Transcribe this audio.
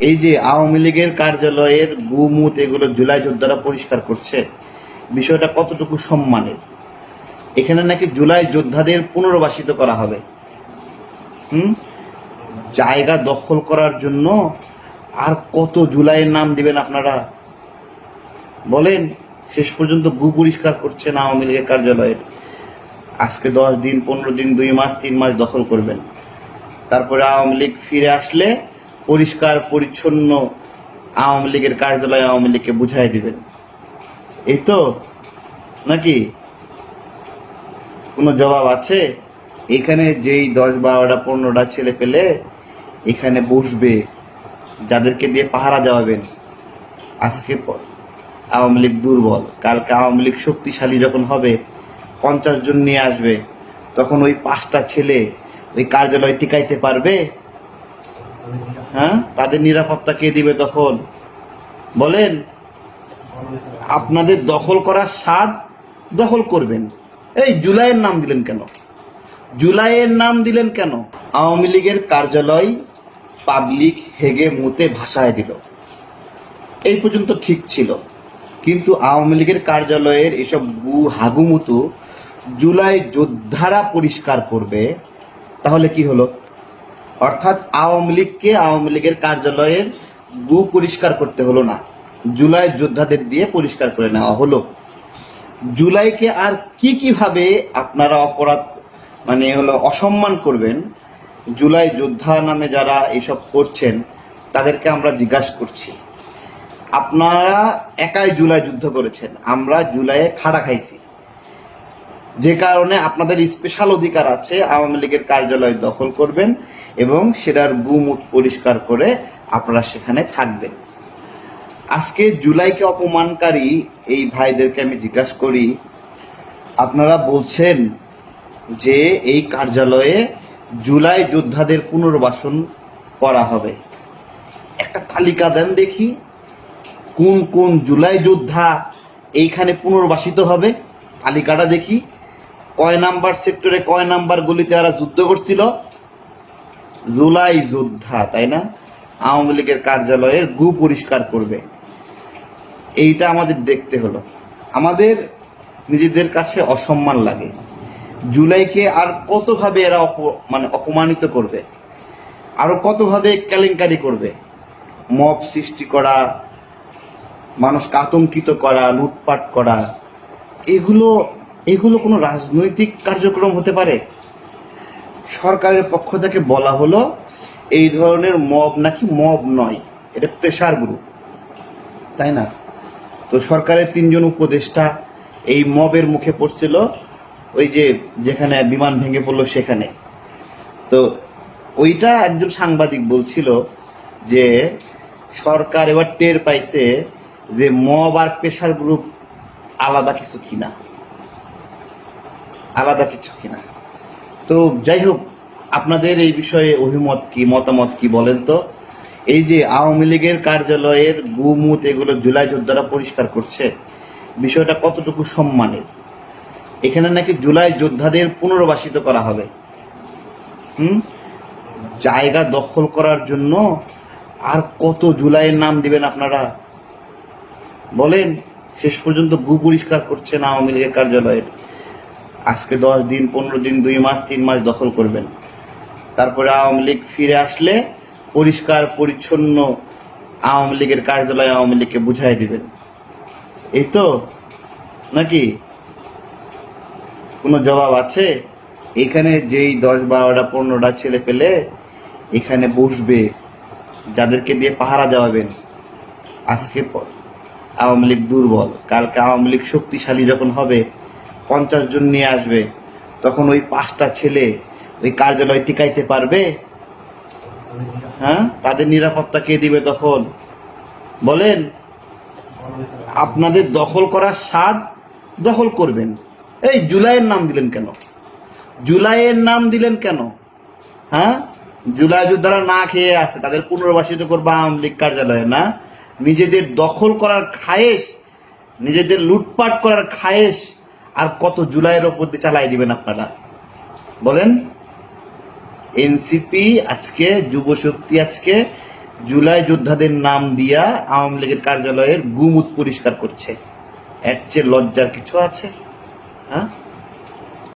এই যে আওয়ামী লীগের কার্যালয়ের গুমুত এগুলো জুলাই যোদ্ধারা পরিষ্কার করছে, বিষয়টা কতটুকু সম্মানের? এখানে নাকি জুলাই যোদ্ধাদের পুনর্বাসিত করা হবে। হুম? জায়গা দখল করার জন্য আর কত জুলাইয়ের নাম দিবেন আপনারা? বলেন, শেষ পর্যন্ত গু পরিষ্কার করছেন আওয়ামী লীগের কার্যালয়ের। আজকে দশ দিন, পনেরো দিন, দুই মাস, তিন মাস দখল করবেন। তারপরে আওয়ামী লীগ ফিরে আসলে পরিষ্কার, পরিচ্ছন্ন আওয়ামী লীগের কার্যালয় আওয়ামী লীগকে বুঝাই দিবেন। এই তো? নাকি? কোনো জবাব আছে? এখানে যেই দশ, বারোটা, পনেরোটা ছেলে পেলে এখানে বসবে, যাদেরকে দিয়ে পাহারা দেওয়াবেন। আজকে আওয়ামী লীগ দুর্বল। কালকে আওয়ামী লীগ শক্তিশালী যখন হবে, পঞ্চাশ জন নিয়ে আসবে, তখন ওই পাঁচটা ছেলে ওই কার্যালয় টিকাইতে পারবে? হ্যাঁ? তাদের নিরাপত্তা কে দিবে তখন বলেন, আপনাদের দখল করার স্বাদ দখল করবেন। এই জুলাইয়ের নাম দিলেন কেন? জুলাইয়ের নাম দিলেন কেন? আওয়ামী লীগের কার্যালয় পাবলিক হেগে মুতে ভাসায় দিল। এই পর্যন্ত ঠিক ছিল। কিন্তু আওয়ামী লীগের কার্যালয়ের এসব গু হাগুমুতু জুলাই যোদ্ধারা পরিষ্কার করবে, তাহলে কি হলো? অর্থাৎ আওয়ামী লীগকে আওয়ামী লীগের কার্যালয়ের গু পরিষ্কার করতে হলো না। জুলাই যোদ্ধাদের দিয়ে পরিষ্কার করে নেওয়া হলো। জুলাইকে আর কি কীভাবে আপনারা অপরাধ মানে হলো অসম্মান করবেন, জুলাই যোদ্ধা নামে যারা এসব করছেন, তাদেরকে আমরা জিজ্ঞাসা করছি। আপনারা একাই জুলাই যুদ্ধ করেছেন, আমরা জুলাইয়ে খাড়া খাইছি। যে কারণে আপনাদের স্পেশাল অধিকার আছে, আওয়ামী লীগের কার্যালয় দখল করবেন এবং সেটার গুমুত পরিষ্কার করে আপনারা সেখানে থাকবেন। আজকে জুলাইকে অপমানকারী এই ভাইদেরকে আমি জিজ্ঞাসা করি, আপনারা বলছেন যে এই কার্যালয়ে জুলাই যোদ্ধাদের পুনর্বাসন করা হবে। একটা তালিকা দেন দেখি, কোন কোন জুলাই যোদ্ধা এইখানে পুনর্বাসিত হবে? তালিকাটা দেখি। কয় নাম্বার সেক্টরে কয় নাম্বার গলিতে এরা যুদ্ধ করছিল? জুলাই যোদ্ধা, তাই না? আওয়ামী লীগের কার্যালয়ের গু পরিষ্কার করবে। এইটা আমাদের দেখতে হলো। আমাদের নিজেদের কাছে অসম্মান লাগে। জুলাইকে আর কতভাবে এরা মানে অপমানিত করবে? আরও কতভাবে কেলেঙ্কারি করবে? মব সৃষ্টি করা, মানুষকে আতঙ্কিত করা, লুটপাট করা, এগুলো এগুলো কোনো রাজনৈতিক কার্যক্রম হতে পারে? সরকারের পক্ষ থেকে বলা হলো, এই ধরনের মব নাকি মব নয়, এটা প্রেশার গ্রুপ তাই না? তো সরকারের তিনজন উপদেষ্টা এই মবের মুখে পড়ছিল, ওই যে যেখানে বিমান ভেঙে পড়ল সেখানে। তো ওইটা একজন সাংবাদিক বলছিল যে সরকার এবার টের পাইছে যে মব আর প্রেশার গ্রুপ আলাদা কিছু কিনা। আলাদা কিছু কিনা। তো যাই হোক, আপনাদের এই বিষয়ে অভিমত কি, মতামত কি বলেন তো? এই যে আওয়ামী লীগের কার্যালয়ের গুমুত এগুলো জুলাই যোদ্ধারা পরিষ্কার করছে, বিষয়টা কতটুকু সম্মানের? এখানে নাকি জুলাই যোদ্ধাদের পুনর্বাসিত করা হবে। হুম? জায়গা দখল করার জন্য আর কত জুলাইয়ের নাম দিবেন আপনারা? বলেন, শেষ পর্যন্ত গু পরিষ্কার করছেন আওয়ামী লীগের কার্যালয়ের। আজকে দশ দিন, পনেরো দিন, দুই মাস, তিন মাস দখল করবেন। তারপরে আওয়ামী লীগ ফিরে আসলে পরিষ্কার, পরিচ্ছন্ন আওয়ামী লীগের কার্যালয় আওয়ামী লীগকে বুঝাই দিবেন। এই তো? নাকি? কোনো জবাব আছে? এখানে যেই দশ, বারোটা, পনেরোটা ছেলে পেলে এখানে বসবে, যাদেরকে দিয়ে পাহারা দেওয়াবেন। আজকে আওয়ামী লীগ দুর্বল। কালকে আওয়ামী লীগ শক্তিশালী যখন হবে পঞ্চাশ জন নিয়ে আসবে। তখন ওই পাঁচটা ছেলে ওই কার্যালয় টিকাইতে পারবে? হ্যাঁ? তাদের নিরাপত্তা কে দিবে তখন? বলেন, আপনাদের দখল করার স্বাদ দখল করবেন। এই জুলাইয়ের নাম দিলেন কেন? জুলাইয়ের নাম দিলেন কেন? হ্যাঁ? জুলাই যোদ্ধারা না খেয়ে আছে, তাদের পুনর্বাসিত করবে আওয়ামী লীগ কার্যালয়ে, না? নিজেদের দখল করার খায়েশ, নিজেদের লুটপাট করার খায়েশ আর কত জুলাইয়ের ওপর দিয়ে চালাই দিবেন আপনারা? বলেন। এনসিপি আজকে যুব শক্তি আজকে জুলাই যোদ্ধাদের নাম দিয়া আওয়ামী লীগের কার্যালয়ের গুমুত পরিষ্কার করছে। এর চেয়ে লজ্জার কিছু আছে? হ্যাঁ?